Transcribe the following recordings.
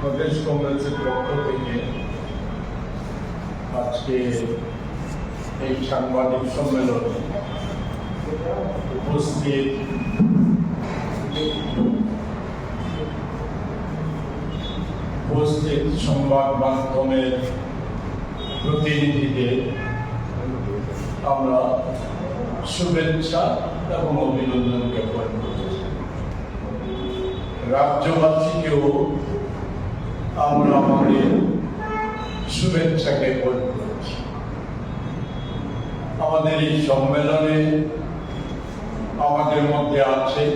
প্রদেশ কংগ্রেসের পক্ষ থেকে আজকে এই সাংবাদিক সম্মেলনে উপস্থিত উপস্থিত সংবাদ মাধ্যমের প্রতিনিধিদের আমরা শুভেচ্ছা এবং অভিনন্দন জ্ঞাপন করছি রাজ্যবাসীকেও আমরা আমাদের শুভেচ্ছা জ্ঞাপন করছি। আমাদের এই সম্মেলনে আমাদের মধ্যে আছেন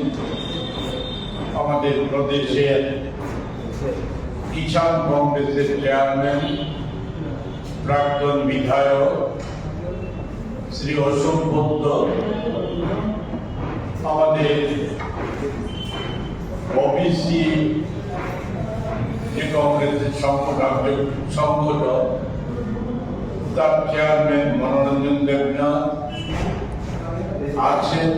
আমাদের প্রদেশের কিষাণ কংগ্রেসের চেয়ারম্যান, প্রাক্তন বিধায়ক শ্রী অশোক ভক্ত আমাদের ওবিসি কংগ্রেসের সংগঠক সংগঠক, তার চেয়ারম্যান মনোরঞ্জন দেবনাথ আছেন।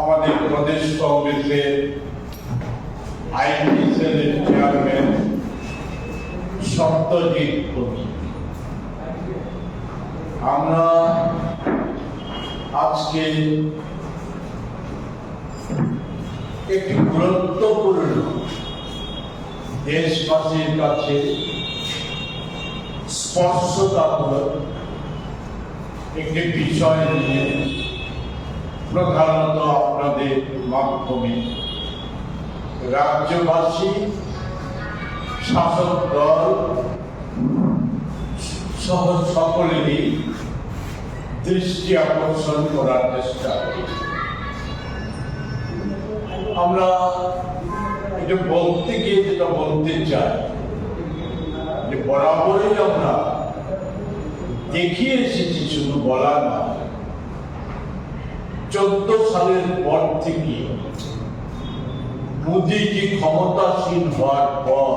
আমাদের প্রদেশ কংগ্রেসের আইনি সেলের চেয়ারম্যান সত্যজিৎ আমরা আজকে একটি গুরুত্বপূর্ণ দেশবাসীর কাছে স্পর্শকাতর একটি বিষয় নিয়ে প্রধানত আপনাদের মাধ্যমে রাজ্যবাসী, শাসক দল সহ সকলেরই দৃষ্টি আকর্ষণ করার চেষ্টা করি আমরা এটা বলতে গিয়ে যেটা বলতে চাই, যে বরাবরই আমরা দেখিয়ে এসেছি শুধু বলা না, চোদ্দ সালের পর থেকে মোদীজি ক্ষমতাসীন হওয়ার পর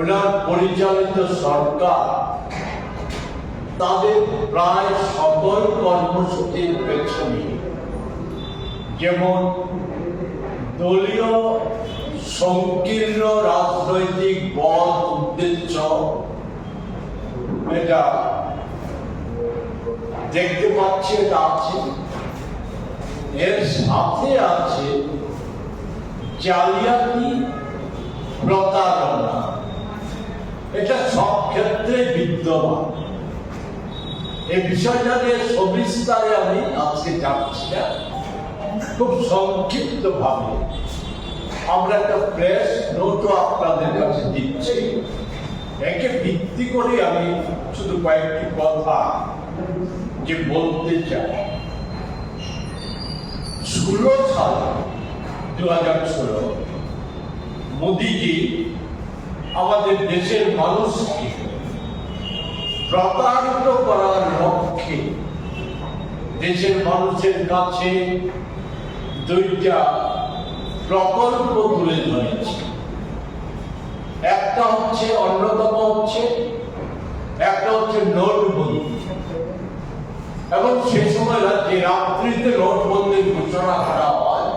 ওনার পরিচালিত সরকার তাদের প্রায় সকল কর্মসূচির পেছনে যেমন দলীয় সংকীর্ণ রাজনৈতিক বল উদ্দেশ্য। এটা দেখতে পাচ্ছি, এটা আছে। এর সাথে আছে জালিয়াতি প্রতারণা। এটা সব ক্ষেত্রে বিদ্যমান। এই বিষয়টা নিয়ে সবিস্তারে আমি আজকে যাচ্ছি না। খুব সংক্ষিপ্ত ভাবে আমরা একটা প্রেস নোটও আপনাদের কাছে দিচ্ছি। একে ভিত্তি করে আমি শুধু কয়েকটি কথা যে বলতে চাই। ষোলো সাল দু হাজার ষোলো মোদিজি আমাদের দেশের মানুষকে প্রতারিত করার লক্ষ্যে দেশের মানুষের কাছে দুইটা প্রকল্প তুলে ধরেছে। একটা হচ্ছে, অন্যতম হচ্ছে, একটা হচ্ছে নোটবন্দি। এবং সে সময় যে রাত্রিতে নোটবন্দির ঘোষণা করা হয়।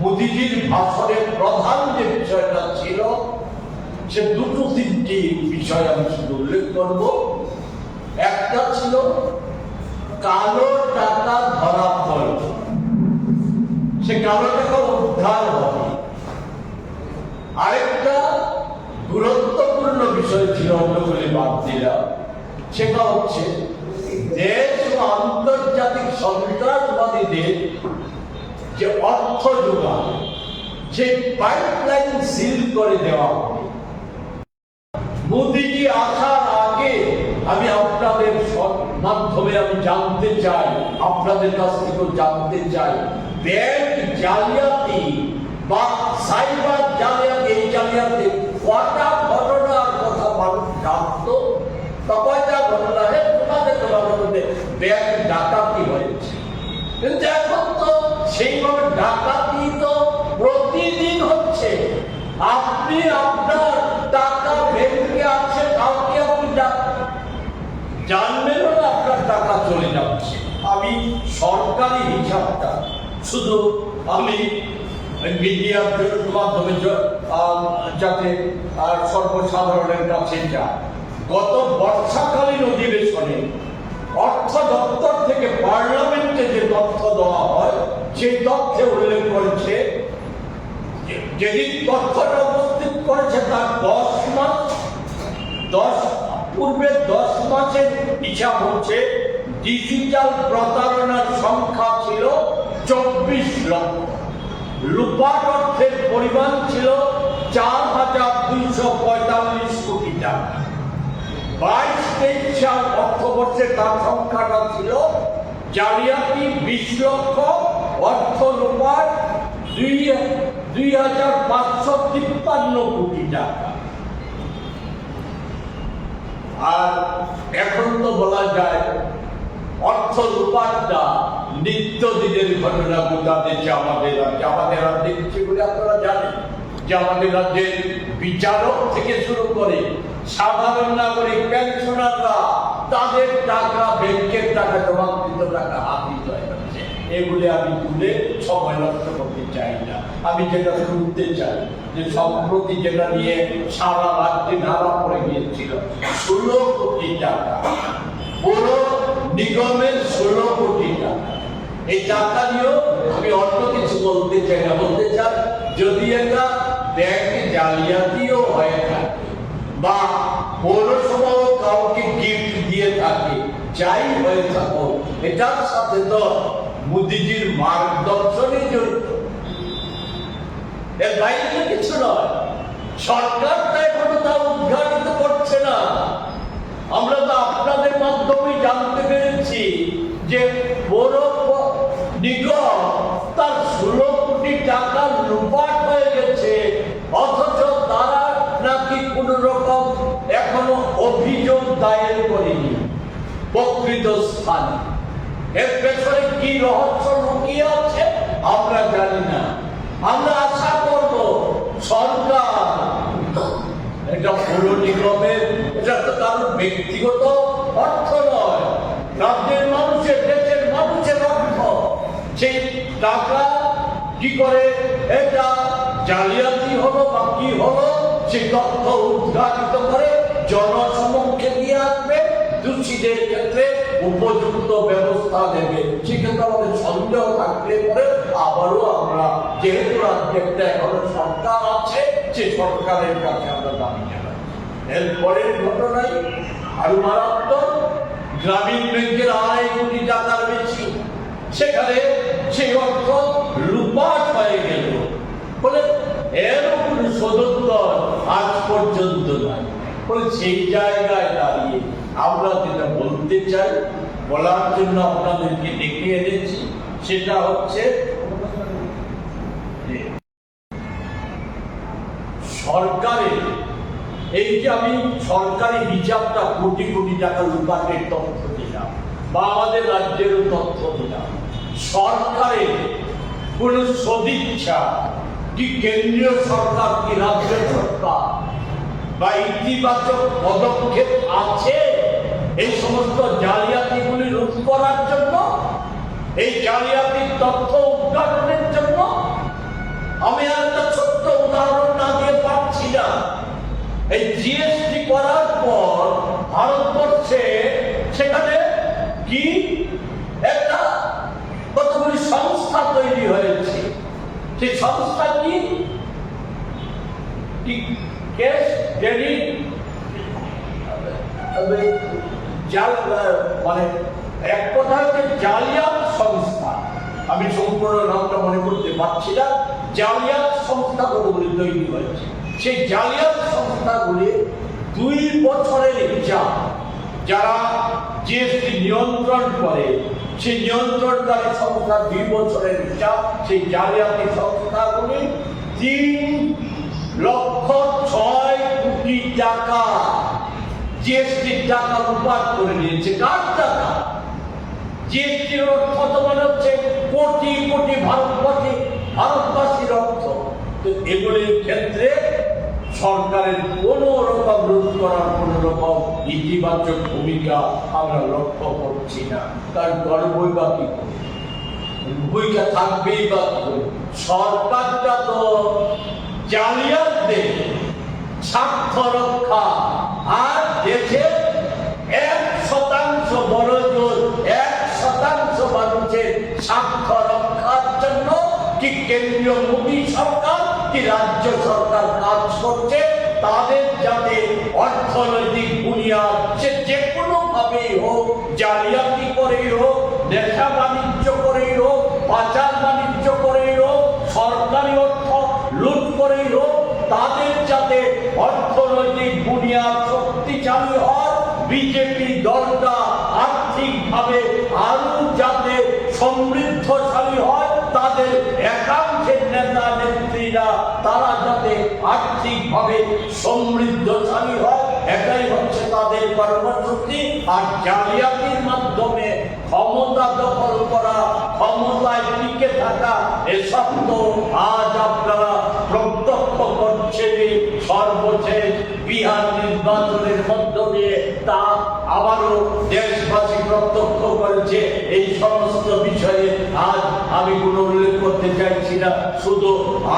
মোদিজির ভাষণের প্রধান যে বিষয়টা ছিল, সে দুটো তিনটি বিষয় আমি শুধু উল্লেখ করব। একটা ছিল, কালো টাকা ধরা পড়ল সে টাকা উদ্ধার হবে আরেকটা গুরুত্বপূর্ণ বিষয় ছিল অন্যগুলি বাদ দিলাম। সেটা হচ্ছে, দেশ ও আন্তর্জাতিক সন্ত্রাসবাদীদের যে অর্থ যোগান, যে পাইপলাইন সিল করে দেওয়া মোদিজি আসার আগে আমি আপনাদের মাধ্যমে আমি জানতে চাই, আপনাদের কাছ থেকেও জানতে চাই ব্যাংক জালিয়াতি বা সাইবার জালিয়াতি, এই জালিয়াতি কটা ঘটনার কথা মানুষ জানতো? কয়টা ঘটনা? হে, তোমাদের তোমাদের মধ্যে ব্যাংক ডাকাতি হয়েছে। কিন্তু এখন তো সেইভাবে ডাকাতি তো প্রতিদিন হচ্ছে। আপনি আপনার টাকা ব্যাংকে আছে, কাউকে আপনি জানবেনও না আপনার টাকা চলে যাচ্ছে। আমি সরকারি হিসাবটা শুধু আমি মিডিয়ার মাধ্যমে য- যাতে আহ, সর্বসাধারণের কাছে যায়। গত বর্ষাকালীন অধিবেশনে অর্থ দপ্তর থেকে পার্লামেন্টে যে তথ্য দেওয়া হয় সেই তথ্যে উল্লেখ করেছে যে- যেদিন তথ্যটা উপস্থিত করেছে তার দশ মাস দশ পূর্বে দশ মাসের হিসাব হচ্ছে ডিজিটাল প্রতারণার সংখ্যা ছিল চব্বিশ লক্ষ। লুপাট অর্থের পরিমাণ ছিল চার হাজার দুইশো পঁয়তাল্লিশ কোটি টাকা। বাইশ তেইশ সাল অর্থবর্ষে তার সংখ্যাটা ছিল জালিয়াতি বিশ লক্ষ, অর্থ লুপাট দুই দুই হাজার পাঁচশো তিপ্পান্ন কোটি টাকা। আর এখন তো বলা যায় অর্থ রূপারটা নিত্য দিনের ঘটনা গোটা দেশে আমাদের রাজ্যে আমাদের রাজ্যে আপনারা জানেন যে আমাদের রাজ্যের বিচারক থেকে শুরু করে সাধারণ নাগরিক, পেনশনাররা তাদের টাকা, ব্যাংকের টাকা, জমাকৃত টাকা যাচ্ছে এগুলি আমি তুলে সময় নষ্ট করতে চাই না। আমি যেটা শুনতে চাই যে সম্প্রতি যেটা নিয়ে সারা রাজ্যে নাড়া পড়ে গিয়েছিল, ষোলো কোটি টাকা। পুরো নিগমের ষোলো কোটি টাকা। এই টাকা নিয়েও আমি অন্য কিছু বলতে চাই না, বলতে চাই যদি এটা ব্যাংক জালিয়াতিও হয়ে থাকে বা পৌরসভাও কাউকে গিফট দিয়ে থাকে, যাই হয়ে থাকো এটার সাথে তো মোদিজির মার্গদর্শনই জড়িত। এর বাইরে কিছু নয়, সরকার তো এখনও তা উদ্ঘাটিত করছে না। আমরা তো আপনাদের মাধ্যমে জানতে পেরেছি যে প- নিগম তার ষোলো কোটি টাকা লুপাট হয়ে গেছে। অথচ তারা নাকি কোন রকম এখনও অভিযোগ দায়ের করেনি। প্রকৃত স্থানে। এর পেছনে কি রহস্য লুকিয়ে আছে, আমরা জানি না। আমরা আশা করব সরকার, এটা পৌর নিগমের, এটা তো কারোর ব্যক্তিগত অর্থ নয় রাজ্যের মানুষের দেশের মানুষের অর্থ টাকা কি করে? এটা জালিয়াতি হলো বা কি হলো? সে তথ্য উদ্ঘাটিত করে জনসমক্ষে নিয়ে আসবে, দোষীদের ক্ষেত্রে উপযুক্ত ব্যবস্থা নেবে। সেক্ষেত্রে আমাদের সন্দেহ থাকলে পরে আবারও আমরা, যেহেতু একটা এখনও সরকার আছে, সে সরকারের কাছে আমরা দাবি এরপরের ঘটনায় আরও মারাত্মক। গ্রামীণ ব্যাংকের আড়াই কোটি টাকার বেশি। সেখানে সেই অর্থ লুপাট হয়ে গেল। বলে এর কোনো সদুত্তর আজ পর্যন্ত নাই। বলে, সেই জায়গায় দাঁড়িয়ে আমরা যেটা বলতে চাই, বলার জন্য আপনাদেরকে ডেকে এনেছি, সেটা হচ্ছে সরকারের এই যে আমি সরকারি হিসাবটা কোটি কোটি টাকা লুপাটের তথ্য দিলাম বা আমাদের রাজ্যেরও তথ্য দিলাম সরকারের কোন সদিচ্ছা কি কেন্দ্রীয় সরকার কি রাজ্য সরকার বা ইতিবাচক পদক্ষেপ আছে এই সমস্ত জালিয়াতিগুলি রোধ করার জন্য? এই জালিয়াতির তথ্য উদ্ঘাটনের জন্য? আমি আর একটা ছোট্ট উদাহরণ না দিয়ে পারছি না। এই জিএসটি করার পর ভারতবর্ষে সেখানে কি? একটা সংস্থা তৈরি হয়েছে। সেই সংস্থা কি? কি ক্রেডিট জাল মানে এক কথা হচ্ছে জালিয়াত সংস্থা। আমি সম্পূর্ণ নামটা মনে করতে পারছি না। জালিয়াত সংস্থা কতগুলি তৈরি হয়েছে। সেই জালিয়াত সংস্থাগুলি দুই বছরের হিসাব, যারা জিএসটি নিয়ন্ত্রণ করে সেই নিয়ন্ত্রণকারী সংস্থা দুই বছরের হিসাব সেই জালিয়াতি সংস্থাগুলি তিন লক্ষ ছয় কোটি টাকা জিএসটির টাকা রূপাত করে নিয়েছে। কার টাকা? জিএসটির অর্থ তো মানে হচ্ছে কোটি কোটি ভারতবাসী, ভারতবাসীর অর্থ। তো এগুলির ক্ষেত্রে সরকারের কোনো রকম রোধ করার কোনো রকম ইতিবাচক ভূমিকা আমরা লক্ষ্য করছি না। তার গর্বই বা কি ভূমিকা থাকবেই বা সরকারটা তো জালিয়াতদের স্বার্থ রক্ষা আর দেশে এক শতাংশ বড় এক শতাংশ মানুষের স্বার্থ রক্ষার জন্য কি কেন্দ্রীয় মোদী সরকার কি রাজ্য সরকার কাজ করছে, তাদের যাতে অর্থনৈতিক বুনিয়াদ সে যে কোনো ভাবেই হোক, জালিয়াতি করেই হোক, নেশা বাণিজ্য করেই হোক, পাচার বাণিজ্য করেই হোক, সরকারি অর্থ লুট করেই হোক, তাদের যাতে অর্থনৈতিক বুনিয়াদ শক্তিশালী হয়, বিজেপি দলটা আর্থিকভাবে আরও যাতে সমৃদ্ধশালী হয়, তাদের একাংশের নেতা নেত্রীরা তারা যাতে আর্থিকভাবে সমৃদ্ধশালী হয়, এটাই হচ্ছে তাদের কর্মসূচি। আর জালিয়াতির মাধ্যমে ক্ষমতা দখল করা, ক্ষমতায় টিকে থাকা, এসব তো আজ আপনারা প্রত্যক্ষ করছেনই। সর্বশেষ বিহার নির্বাচনের মধ্য দিয়ে তা আবারও প্রত্যক্ষ করেছে, এই সমস্ত বিষয়ে আজ আমি কোনো উল্লেখ করতে চাইছি না। শুধু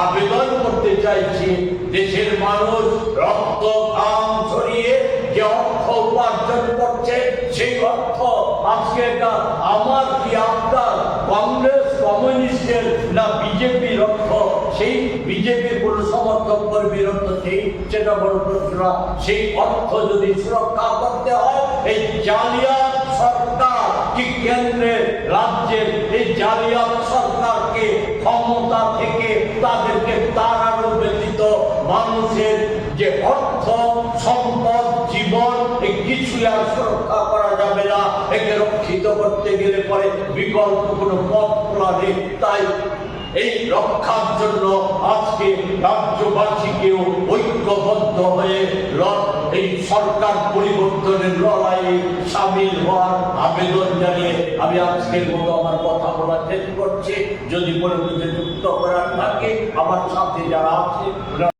আবেদন করতে চাইছি, দেশের মানুষ রক্ত ছড়িয়ে যে অর্থ উপার্জন করছে, সেই অর্থ আজকে এটা আমার কি আপনার কংগ্রেস, কমিউনিস্টের না বিজেপির অর্থ সেই কোন সমর্থক কর্মীর অর্থ সেই সেটা বড় প্রশ্ন সেই অর্থ যদি সুরক্ষা করতে হয়, এই জালিয়াত সরকার কি কেন্দ্রের রাজ্যের এই জালিয়াত সরকারকে ক্ষমতা থেকে তাদেরকে তাড়ানো ব্যতীত মানুষের যে অর্থ, সম্পদ, জীবন, এই কিছুই আর সুরক্ষা করা যাবে না। একে রক্ষিত করতে গেলে পরে বিকল্প কোনো পথ খোলা নেই। তাই এই রক্ষার জন্য আজকে রাজ্যবাসীকেও ঐক্যবদ্ধ হয়ে এই সরকার পরিবর্তনের লড়াইয়ে সামিল হওয়ার আবেদন জানিয়ে আমি আজকের মতো আমার কথা বলা শেষ করছি। যদি কিছু যুক্ত করার থাকে, আমার সাথে যারা আছে